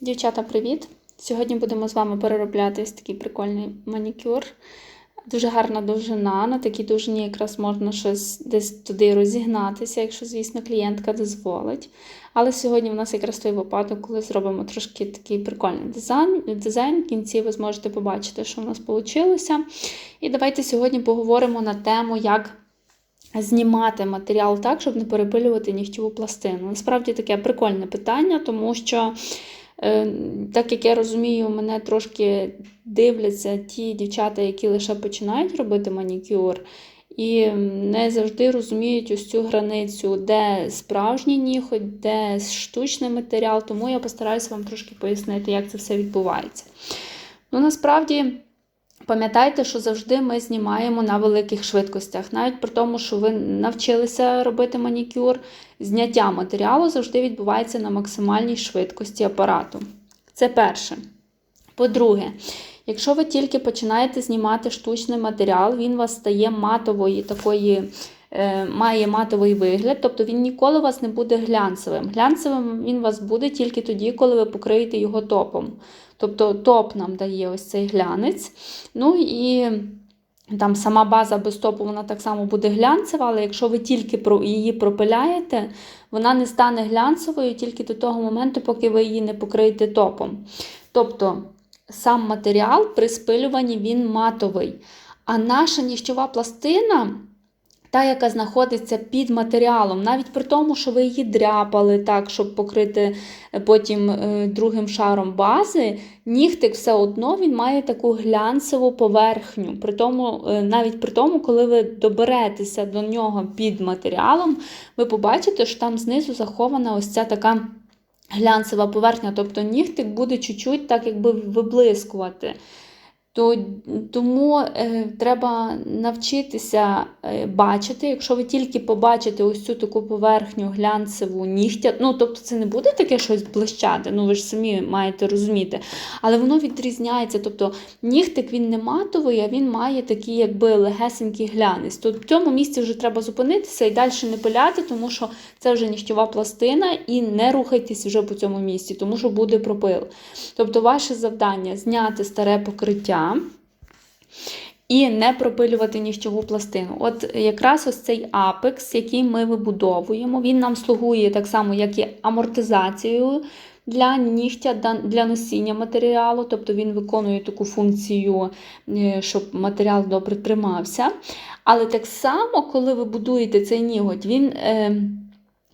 Дівчата, привіт! Сьогодні будемо з вами переробляти ось такий прикольний манікюр. Дуже гарна довжина. На такій довжині якраз можна щось десь туди розігнатися, якщо, звісно, клієнтка дозволить. Але сьогодні в нас якраз той випадок, коли зробимо трошки такий прикольний дизайн. дизайн. В кінці ви зможете побачити, що в нас вийшло. І давайте сьогодні поговоримо на тему, як. Знімати матеріал так, щоб не перепилювати нігтєву пластину. Насправді таке прикольне питання, тому що так як я розумію, мене трошки дивляться ті дівчата, які лише починають робити манікюр, і не завжди розуміють ось цю границю, де справжній ніхоть, де штучний матеріал, тому я постараюся вам трошки пояснити, як це все відбувається. Ну, насправді. Пам'ятайте, що завжди ми знімаємо на великих швидкостях. Навіть при тому, що ви навчилися робити манікюр, зняття матеріалу завжди відбувається на максимальній швидкості апарату. Це перше. По-друге, якщо ви тільки починаєте знімати штучний матеріал, він у вас стає матової такої. Е, має матовий вигляд, тобто він ніколи у вас не буде глянцевим. Глянцевим він у вас буде тільки тоді, коли ви покриєте його топом. Тобто топ нам дає ось цей глянець. Ну і там сама база без топу вона так само буде глянцева, але якщо ви тільки її пропиляєте, вона не стане глянцевою тільки до того моменту, поки ви її не покриєте топом. Тобто сам матеріал при спилюванні він матовий. А наша ніщова пластина та, яка знаходиться під матеріалом, навіть при тому, що ви її дряпали так, щоб покрити е, потім е, другим шаром бази, нігтик все одно він має таку глянцеву поверхню. При тому, е, Навіть при тому, коли ви доберетеся до нього під матеріалом, ви побачите, що там знизу захована ось ця така глянцева поверхня, тобто нігтик буде чуть-чуть так якби виблискувати. То, Тому е, треба навчитися е, бачити, якщо ви тільки побачите ось цю таку поверхню глянцеву нігтя, ну тобто це не буде таке щось блищати, ну ви ж самі маєте розуміти. Але воно відрізняється. Тобто нігтик він не матовий, а він має такий якби легесенький глянець. То в цьому місці вже треба зупинитися і далі не пиляти, тому що це вже нігтєва пластина, і не рухайтесь вже по цьому місці, тому що буде пропил. Тобто, ваше завдання зняти старе покриття. І не пропилювати нігтєву пластину. От якраз ось цей апекс, який ми вибудовуємо, він нам слугує так само, як і амортизацією для нігтя, для носіння матеріалу, тобто він виконує таку функцію, е, щоб матеріал добре тримався. Але так само, коли ви будуєте цей ніготь, він.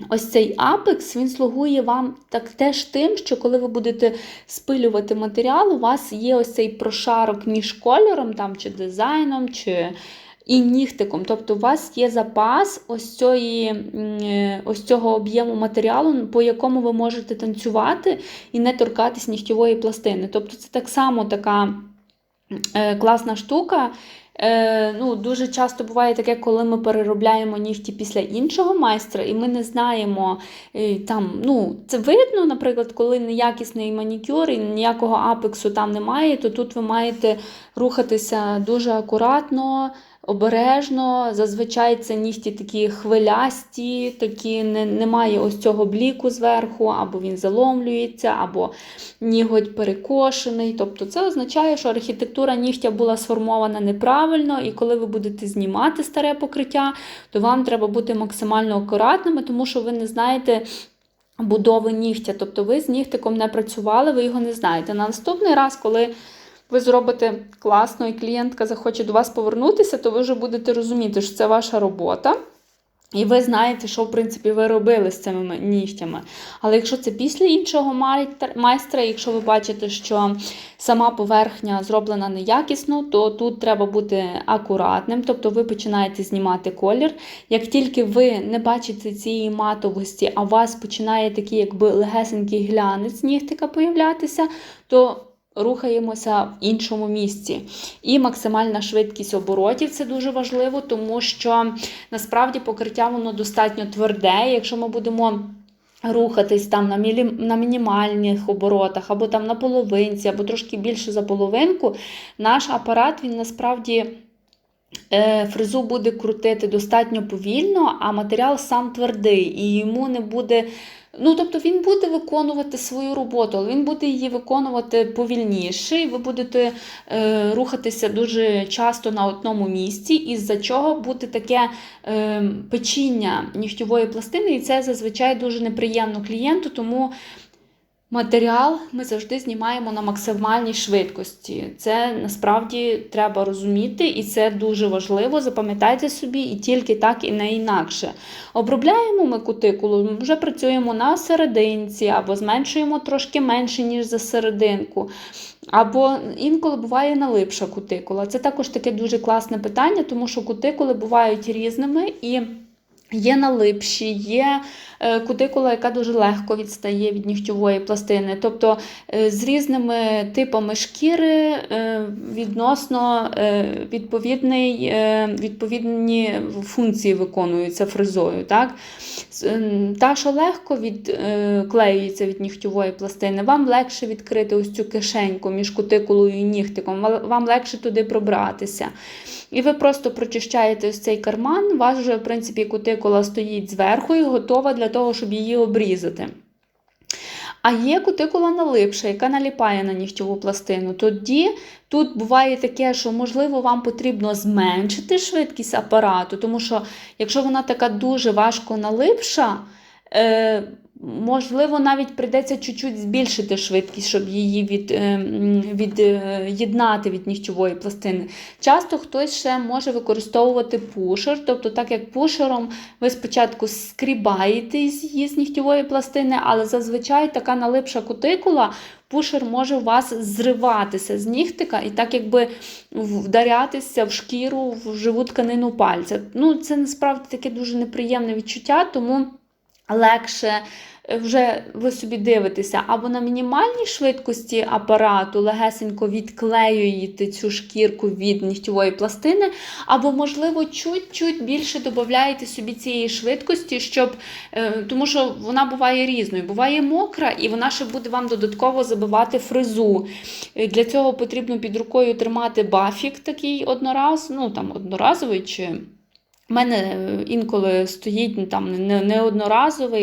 Ось цей апекс він слугує вам так теж тим, що коли ви будете спилювати матеріал, у вас є ось цей прошарок між кольором там, чи дизайном, чи і нігтиком. Тобто у вас є запас ось цієї, ось цього об'єму матеріалу, по якому ви можете танцювати і не торкатись нігтєвої пластини. Тобто це так само така е, класна штука. Е, ну, Дуже часто буває таке, коли ми переробляємо нігті після іншого майстра, і ми не знаємо, е, там, ну, це видно, наприклад, коли неякісний манікюр і ніякого апексу там немає, то тут ви маєте рухатися дуже акуратно обережно. Зазвичай це нігті такі хвилясті, такі не, немає ось цього бліку зверху, або він заломлюється, або ніготь перекошений. Тобто це означає, що архітектура нігтя була сформована неправильно, і коли ви будете знімати старе покриття, то вам треба бути максимально акуратними, тому що ви не знаєте. Будови нігтя, тобто ви з нігтиком не працювали, ви його не знаєте. На наступний раз, коли ви зробите класно, і клієнтка захоче до вас повернутися, то ви вже будете розуміти, що це ваша робота. І ви знаєте, що, в принципі, ви робили з цими нігтями. Але якщо це після іншого майстра, якщо ви бачите, що сама поверхня зроблена неякісно, то тут треба бути акуратним, тобто ви починаєте знімати колір. Як тільки ви не бачите цієї матовості, а у вас починає такий якби легесенький глянець нігтика появлятися, то рухаємося в іншому місці. І максимальна швидкість оборотів це дуже важливо, тому що насправді покриття воно достатньо тверде. Якщо ми будемо. Рухатись там на мілі... на мінімальних оборотах, або там на половинці, або трошки більше за половинку, наш апарат він насправді е, фрезу буде крутити достатньо повільно, а матеріал сам твердий, і йому не буде Ну, тобто він буде виконувати свою роботу, але він буде її виконувати повільніше, і ви будете е, рухатися дуже часто на одному місці, із-за чого буде таке е, печіння нігтєвої пластини, і це зазвичай дуже неприємно клієнту, тому матеріал ми завжди знімаємо на максимальній швидкості. Це насправді треба розуміти, і це дуже важливо. Запам'ятайте собі, і тільки так, і не інакше. Обробляємо ми кутикулу, ми вже працюємо на серединці, або зменшуємо трошки менше, ніж за серединку. Або інколи буває налипша кутикула. Це також таке дуже класне питання, тому що кутикули бувають різними і. Є налипші, є кутикула, яка дуже легко відстає від нігтєвої пластини. Тобто е, з різними типами шкіри е, відносно відповідний, відповідні функції виконуються фрезою. Так? Та, що легко відклеюється від нігтєвої пластини, вам легше відкрити ось цю кишеньку між кутикулою і нігтиком, вам легше туди пробратися. І ви просто прочищаєте ось цей карман, у вас вже, в принципі, кутикула стоїть зверху і готова для того, щоб її обрізати. А є кутикула налипша, яка наліпає на нігтєву пластину. Тоді тут буває таке, що, можливо, вам потрібно зменшити швидкість апарату, тому що, якщо вона така дуже важко налипша, е, Можливо, навіть прийдеться чуть-чуть збільшити швидкість, щоб її від, від'єднати від нігтєвої пластини. Часто хтось ще може використовувати пушер, тобто, так як пушером ви спочатку скрібаєте її з нігтєвої пластини, але зазвичай така налипша кутикула. Пушер може у вас зриватися з нігтика і так якби вдарятися в шкіру, в живу тканину пальця. Ну, Це насправді таке дуже неприємне відчуття, тому легше вже ви собі дивитеся, або на мінімальній швидкості апарату легесенько відклеюєте цю шкірку від нігтєвої пластини, або, можливо, чуть-чуть більше додаєте собі цієї швидкості, щоб, е, тому що вона буває різною. Буває мокра, і вона ще буде вам додатково забивати фрезу. Е, для цього потрібно під рукою тримати бафік такий однораз, ну там одноразовий чи. У мене е, інколи стоїть ну, там не,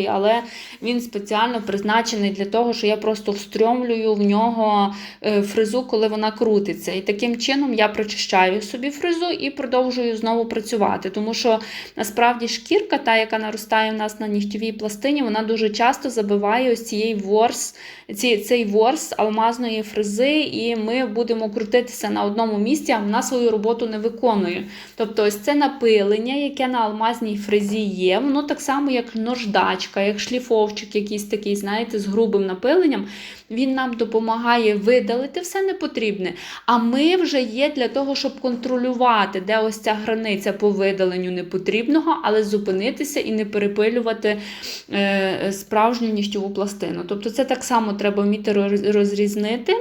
але він спеціально призначений для того, що я просто встрьомлюю в нього е, фрезу, коли вона крутиться. І таким чином я прочищаю собі фрезу і продовжую знову працювати. Тому що насправді шкірка, та, яка наростає в нас на нігтєвій пластині, вона дуже часто забиває ось цієї ворс, ці, цей ворс алмазної фрези, і ми будемо крутитися на одному місці, а вона свою роботу не виконує. Тобто, ось це напилення яке на алмазній фрезі є, воно так само, як нождачка, як шліфовчик, якийсь такий, знаєте, з грубим напиленням. Він нам допомагає видалити все непотрібне. А ми вже є для того, щоб контролювати, де ось ця границя по видаленню непотрібного, але зупинитися і не перепилювати е, справжню нігтєву пластину. Тобто, це так само треба вміти розрізнити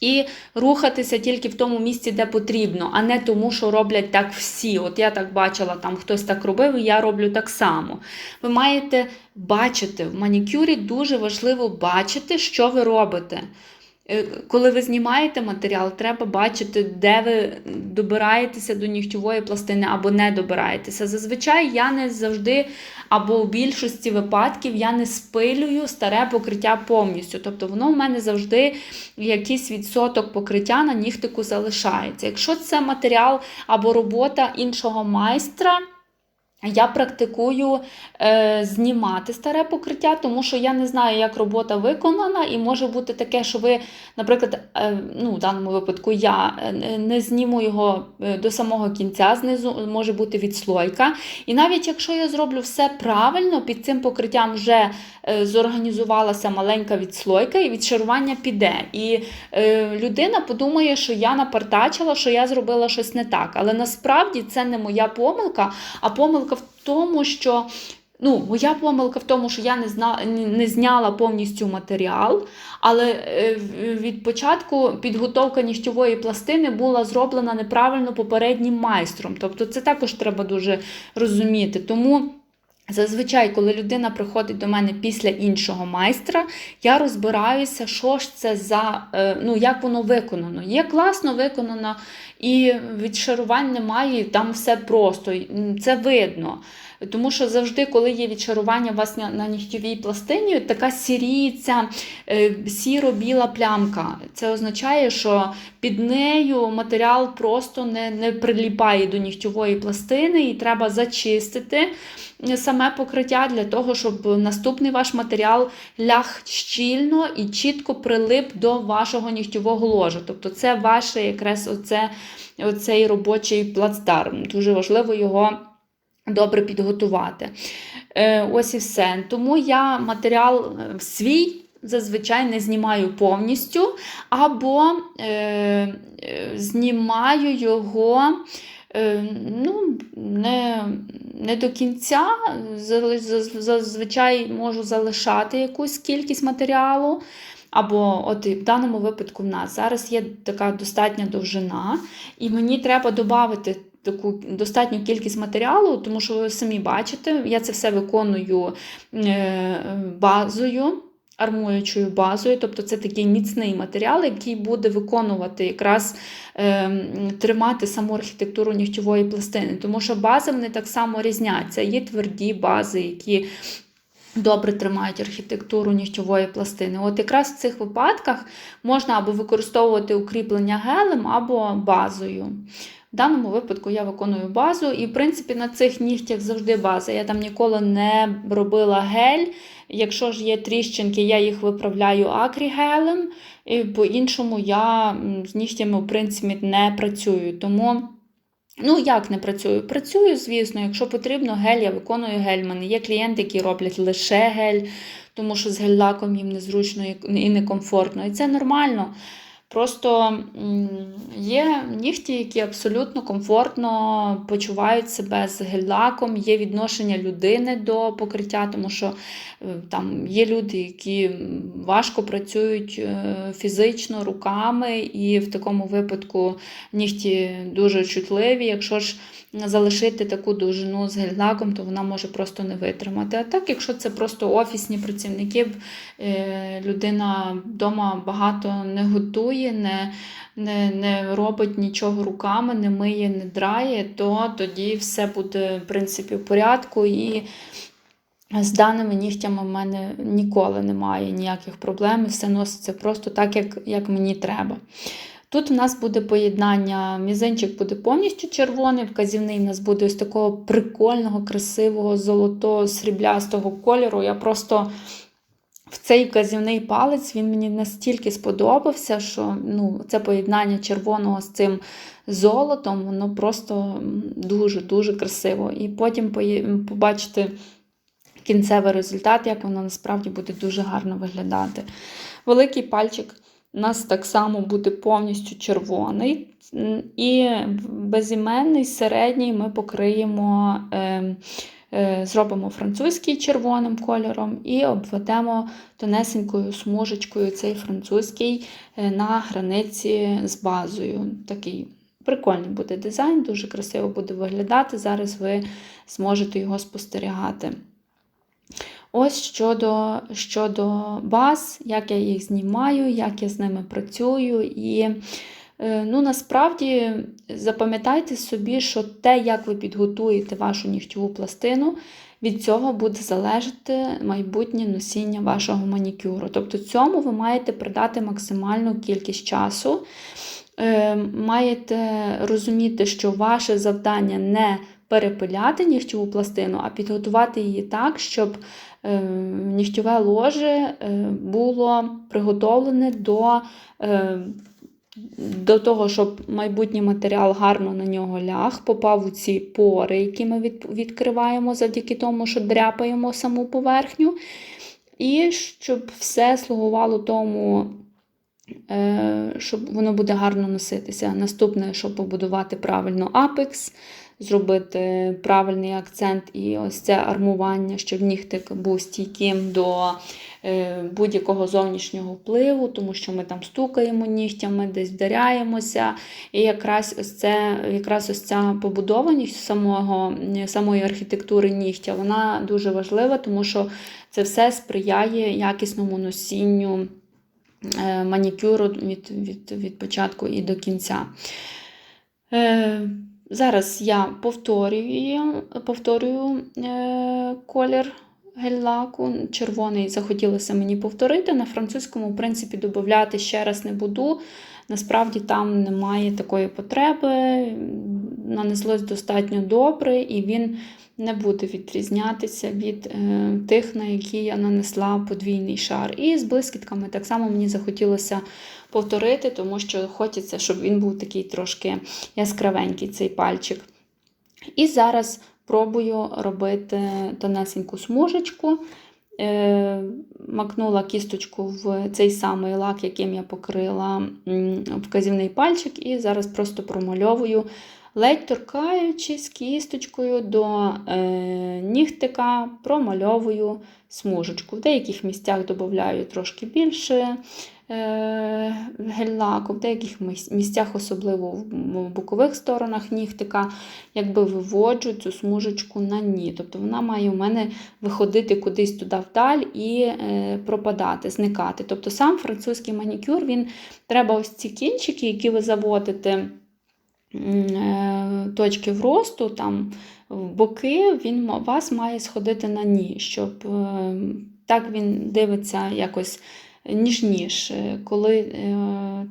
і рухатися тільки в тому місці, де потрібно, а не тому, що роблять так всі. От я так бачила, там хтось так робив, і я роблю так само. Ви маєте бачити в манікюрі дуже важливо бачити, що ви робите. Е, коли ви знімаєте матеріал, треба бачити, де ви добираєтеся до нігтєвої пластини або не добираєтеся. Зазвичай я не завжди, або в більшості випадків я не спилюю старе покриття повністю. Тобто воно в мене завжди якийсь відсоток покриття на нігтику залишається. Якщо це матеріал або робота іншого майстра, я практикую е, знімати старе покриття, тому що я не знаю, як робота виконана, і може бути таке, що ви, наприклад, е, ну, в даному випадку я е, не зніму його е, до самого кінця, знизу може бути відслойка. І навіть якщо я зроблю все правильно, під цим покриттям вже е, зорганізувалася маленька відслойка, і відшарування піде. І е, людина подумає, що я напартачила, що я зробила щось не так. Але насправді це не моя помилка, а помилка помилка в тому, що ну, моя помилка в тому, що я не зна, не зняла повністю матеріал, але е, від початку підготовка ніщової пластини була зроблена неправильно попереднім майстром. Тобто це також треба дуже розуміти. Тому. Зазвичай, коли людина приходить до мене після іншого майстра, я розбираюся, що ж це за, е, ну, як воно виконано. Є класно виконано, і відшарувань немає, там все просто, це видно. Тому що завжди, коли є відшарування у вас на, нігтєвій пластині, така сіріється е, сіро-біла плямка. Це означає, що під нею матеріал просто не, не приліпає до нігтєвої пластини, і треба зачистити саме покриття для того, щоб наступний ваш матеріал ляг щільно і чітко прилип до вашого нігтєвого ложа. Тобто це ваше якраз оце, оцей робочий плацдарм. Дуже важливо його добре підготувати. Е, Ось і все. Тому я матеріал е, свій. Зазвичай не знімаю повністю, або е, е, знімаю його е, ну, не, не до кінця. Зазвичай можу залишати якусь кількість матеріалу. Або от в даному випадку в нас зараз є така достатня довжина, і мені треба додати таку достатню кількість матеріалу, тому що ви самі бачите, я це все виконую е, базою, армуючою базою, тобто це такий міцний матеріал, який буде виконувати якраз е, тримати саму архітектуру нігтєвої пластини. Тому що бази вони так само різняться. Є тверді бази, які добре тримають архітектуру нігтєвої пластини. От якраз в цих випадках можна або використовувати укріплення гелем, або базою. В даному випадку я виконую базу, і, в принципі, на цих нігтях завжди база. Я там ніколи не робила гель. Якщо ж є тріщинки, я їх виправляю акрігелем, і по-іншому я з нігтями, в принципі, не працюю. Тому. Ну, як не працюю? Працюю, звісно, якщо потрібно, гель, я виконую гель. У мене є клієнти, які роблять лише гель, тому що з гель-лаком їм незручно і- некомфортно. І це нормально. Просто є нігті, які абсолютно комфортно почувають себе з гель-лаком, є відношення людини до покриття, тому що е, там є люди, які важко працюють е, фізично руками, і в такому випадку нігті дуже чутливі. Якщо ж залишити таку довжину з гель-лаком, то вона може просто не витримати. А так, якщо це просто офісні працівники, е, людина вдома багато не готує, не, не, не робить нічого руками, не миє, не драє, то тоді все буде в принципі в порядку. І з даними нігтями в мене ніколи немає ніяких проблем, і все носиться просто так, як, як мені треба. Тут в нас буде поєднання, мізинчик буде повністю червоний, вказівний в нас буде ось такого прикольного, красивого, золотого, сріблястого кольору. Я просто в цей вказівний палець він мені настільки сподобався, що ну, це поєднання червоного з цим золотом, воно просто дуже-дуже красиво. І потім побачите кінцевий результат, як воно насправді буде дуже гарно виглядати. Великий пальчик у нас так само буде повністю червоний. І безіменний середній ми покриємо, е, зробимо французький червоним кольором і обведемо тонесенькою смужечкою цей французький е, на границі з базою. Такий прикольний буде дизайн, дуже красиво буде виглядати. Зараз ви зможете його спостерігати. Ось щодо, щодо баз, як я їх знімаю, як я з ними працюю. І е, ну, насправді запам'ятайте собі, що те, як ви підготуєте вашу нігтєву пластину, від цього буде залежати майбутнє носіння вашого манікюру. Тобто цьому ви маєте придати максимальну кількість часу. Е, Маєте розуміти, що ваше завдання не перепиляти нігтєву пластину, а підготувати її так, щоб е, нігтєве ложе е, було приготовлене до, е, до того, щоб майбутній матеріал гарно на нього ляг, попав у ці пори, які ми від, відкриваємо завдяки тому, що дряпаємо саму поверхню. І щоб все слугувало тому, е, щоб воно буде гарно носитися. Наступне, щоб побудувати правильно апекс, зробити правильний акцент і ось це армування, щоб нігтик був стійким до е, будь-якого зовнішнього впливу, тому що ми там стукаємо нігтями, десь вдаряємося. І якраз ось це, якраз ось ця побудованість самого, самої архітектури нігтя, вона дуже важлива, тому що це все сприяє якісному носінню е, манікюру від, від, від початку і до кінця. Зараз я повторюю, повторюю е, колір гель-лаку. Червоний захотілося мені повторити. На французькому, в принципі, додати ще раз не буду. Насправді там немає такої потреби. Нанеслось достатньо добре, і він не буде відрізнятися від е, тих, на які я нанесла подвійний шар. І з блискітками так само мені захотілося повторити, тому що хочеться, щоб він був такий трошки яскравенький, цей пальчик. І зараз пробую робити тонесеньку смужечку. Е, макнула кісточку в цей самий лак, яким я покрила вказівний пальчик, і зараз просто промальовую, ледь торкаючись кісточкою до е, нігтика, промальовую смужечку. В деяких місцях додаю трошки більше е, гель-лаку, в деяких місцях, особливо в бокових сторонах нігтика, якби виводжу цю смужечку на ні. Тобто вона має у мене виходити кудись туди вдаль і е, пропадати, зникати. Тобто сам французький манікюр, він треба ось ці кінчики, які ви заводите точки вросту, там в боки, він вас має сходити на ні, щоб е, так він дивиться якось ніжніше. Коли е,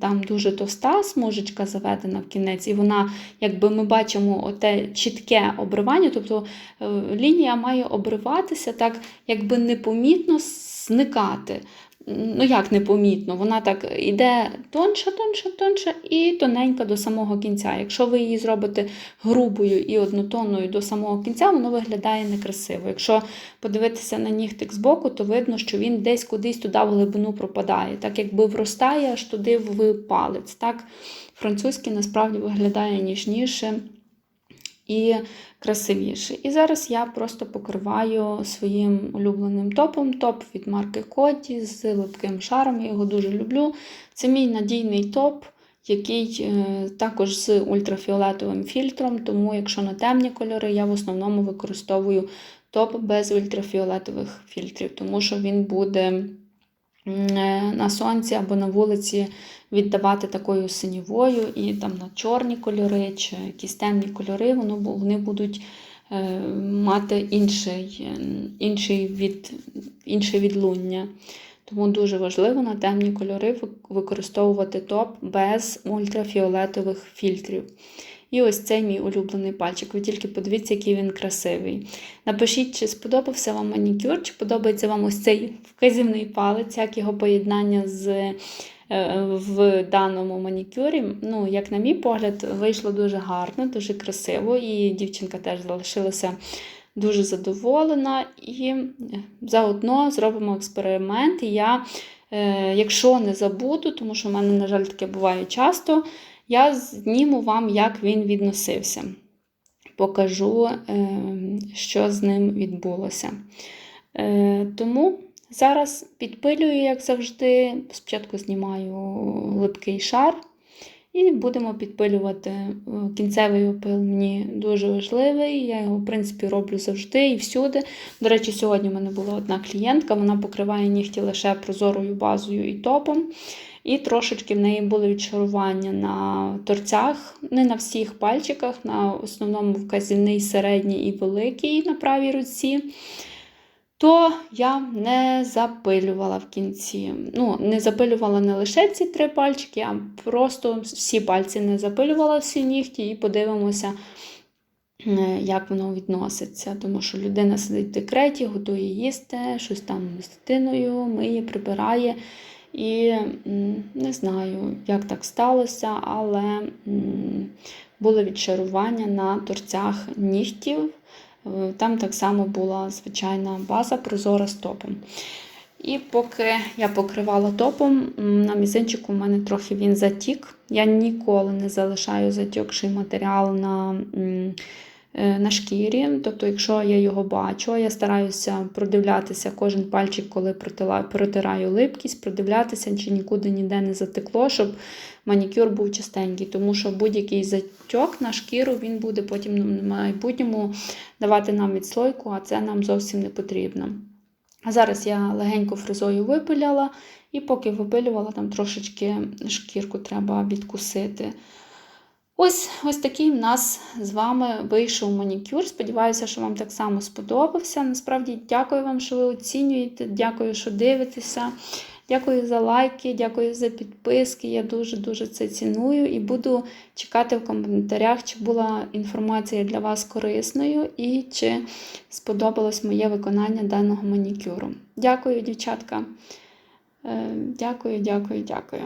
там дуже товста смужечка заведена в кінець, і вона, якби ми бачимо оте чітке обривання, тобто е, лінія має обриватися так, якби непомітно зникати. Ну, як непомітно, вона так іде тонша, тонша, тонша і тоненька до самого кінця. Якщо ви її зробите грубою і однотонною до самого кінця, воно виглядає некрасиво. Якщо подивитися на нігтик збоку, то видно, що він десь кудись туди в глибину пропадає, так якби вростає аж туди в палець. Так, Французький насправді виглядає ніжніше і красивіше. І зараз я просто покриваю своїм улюбленим топом. Топ від марки Коті з липким шаром. Я його дуже люблю. Це мій надійний топ, який е, також з ультрафіолетовим фільтром. Тому, якщо на темні кольори, я в основному використовую топ без ультрафіолетових фільтрів, тому що він буде на сонці або на вулиці віддавати такою синівою, і там на чорні кольори чи якісь темні кольори, вони будуть е, мати інший, е, інший, від, інше відлуння. Тому дуже важливо на темні кольори використовувати топ без ультрафіолетових фільтрів. І ось цей мій улюблений пальчик. Ви тільки подивіться, який він красивий. Напишіть, чи сподобався вам манікюр, чи подобається вам ось цей вказівний палець, як його поєднання з е, в даному манікюрі. Ну, як на мій погляд, вийшло дуже гарно, дуже красиво, і дівчинка теж залишилася дуже задоволена. І заодно зробимо експеримент. І я, е, якщо не забуду, тому що в мене, на жаль, таке буває часто, я зніму вам, як він відносився. Покажу, е, що з ним відбулося. Е, Тому зараз підпилюю, як завжди. Спочатку знімаю липкий шар і будемо підпилювати. Е, Кінцевий опил мені дуже важливий. Я його, в принципі, роблю завжди і всюди. До речі, сьогодні в мене була одна клієнтка, вона покриває нігті лише прозорою базою і топом. І трошечки в неї були відшарування на торцях, не на всіх пальчиках, на основному вказівний, середній і великий на правій руці. То я не запилювала в кінці. Ну, не запилювала не лише ці три пальчики, а просто всі пальці не запилювала всі нігті, і подивимося, е, як воно відноситься. Тому що людина сидить в декреті, готує їсти, щось там з дитиною, миє, прибирає. І не знаю, як так сталося, але м, були відшарування на торцях нігтів. Е, Там так само була звичайна база прозора з топом. І поки я покривала топом, на мізинчику в мене трохи він затік. Я ніколи не залишаю затікший матеріал на, на шкірі. Тобто, якщо я його бачу, я стараюся продивлятися кожен пальчик, коли протираю липкість, продивлятися, чи нікуди ніде не затекло, щоб манікюр був чистенький. Тому що будь-який затьок на шкіру він буде потім в майбутньому давати нам відслойку, а це нам зовсім не потрібно. А зараз я легенько фрезою випиляла, і поки випилювала, там трошечки шкірку треба відкусити. Ось ось такий в нас з вами вийшов манікюр. Сподіваюся, що вам так само сподобався. Насправді, дякую вам, що ви оцінюєте. Дякую, що дивитеся. Дякую за лайки, дякую за підписки. Я дуже-дуже це ціную і буду чекати в коментарях, чи була інформація для вас корисною і чи сподобалось моє виконання даного манікюру. Дякую, дівчатка. Е, Дякую, дякую, дякую.